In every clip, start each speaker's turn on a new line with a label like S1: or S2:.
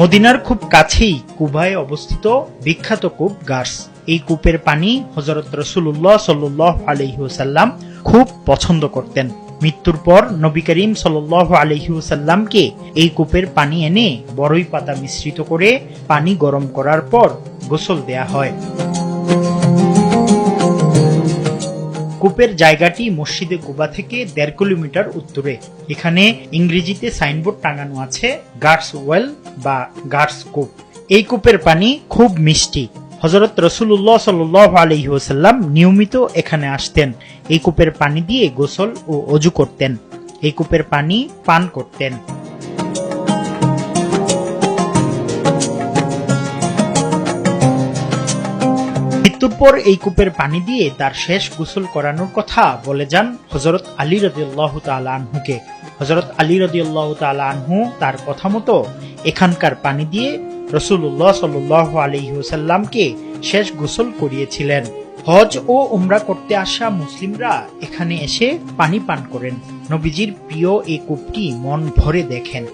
S1: মদিনার খুব কাছেই কুবায় অবস্থিত বিখ্যাত কূপ গার্স। এই কূপের পানি হজরত রসুল্লাহ সাল্লাহ আলহিউসাল্লাম খুব পছন্দ করতেন। মৃত্যুর পর নবী করিম সাল্লাহ আলহিউসাল্লামকে এই কূপের পানি এনে বড়ই পাতা মিশ্রিত করে পানি গরম করার পর গোসল দেয়া হয়। কূপের জায়গাটি মসজিদে কুবা থেকে দেড় কিলোমিটার উত্তরে। এখানে ইংরেজিতে সাইনবোর্ড টাঙানো আছে গার্ডস ওয়েল বা গার্ডস কূপ এই কূপের পানি খুব মিষ্টি। হজরত রসুল্লাহ সাল আলহিহাসাল্লাম নিয়মিত এখানে আসতেন। এই কূপের পানি দিয়ে গোসল ও অজু করতেন। এই কূপের পানি পান করতেন। মৃত্যুর এই কূপের পানি দিয়ে তার শেষ গোসল করানোর কথা বলে যান হজরত আলী রদিয়াল্লাহ তালা আনহুকে। হজরত আলী রদিয়াল্লাহ তালা আনহু তার কথা মতো এখানকার পানি দিয়ে রসুল্লাহ সাল আলহিহসাল্লামকে শেষ গোসল করিয়েছিলেন। হজ ও উমরা করতে আসা মুসলিমরা এখানে এসে পানি পান করেন। নবীজির প্রিয় এই কূপটি মন ভরে দেখেন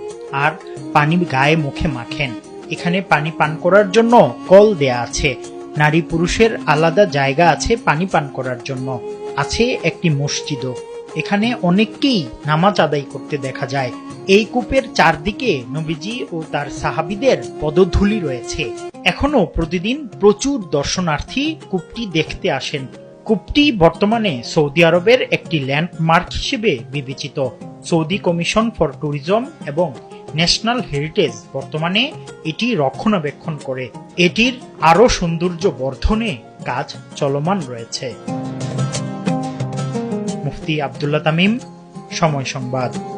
S1: আর পানি গায়ে মুখে মাখেন। এখানে পানি পান করার জন্য কল দেয়া আছে। নারী পুরুষের আলাদা জায়গা আছে পানি পান করার জন্য। আছে একটি মসজিদও। এখানে অনেককেই নামাজ আদায় করতে দেখা যায়। এই কূপের চারদিকে নবীজি ও তার সাহাবিদের পদধূলি রয়েছে। এখনও প্রতিদিন প্রচুর দর্শনার্থী কূপটি দেখতে আসেন। কূপটি বর্তমানে সৌদি আরবের একটি ল্যান্ডমার্ক হিসেবে বিবেচিত। সৌদি কমিশন ফর ট্যুরিজম এবং ন্যাশনাল হেরিটেজ বর্তমানে এটি রক্ষণাবেক্ষণ করে। এটির আরও সৌন্দর্য বর্ধনে কাজ চলমান রয়েছে। মুফতি আবদুল্লাহ তামিম, সময় সংবাদ।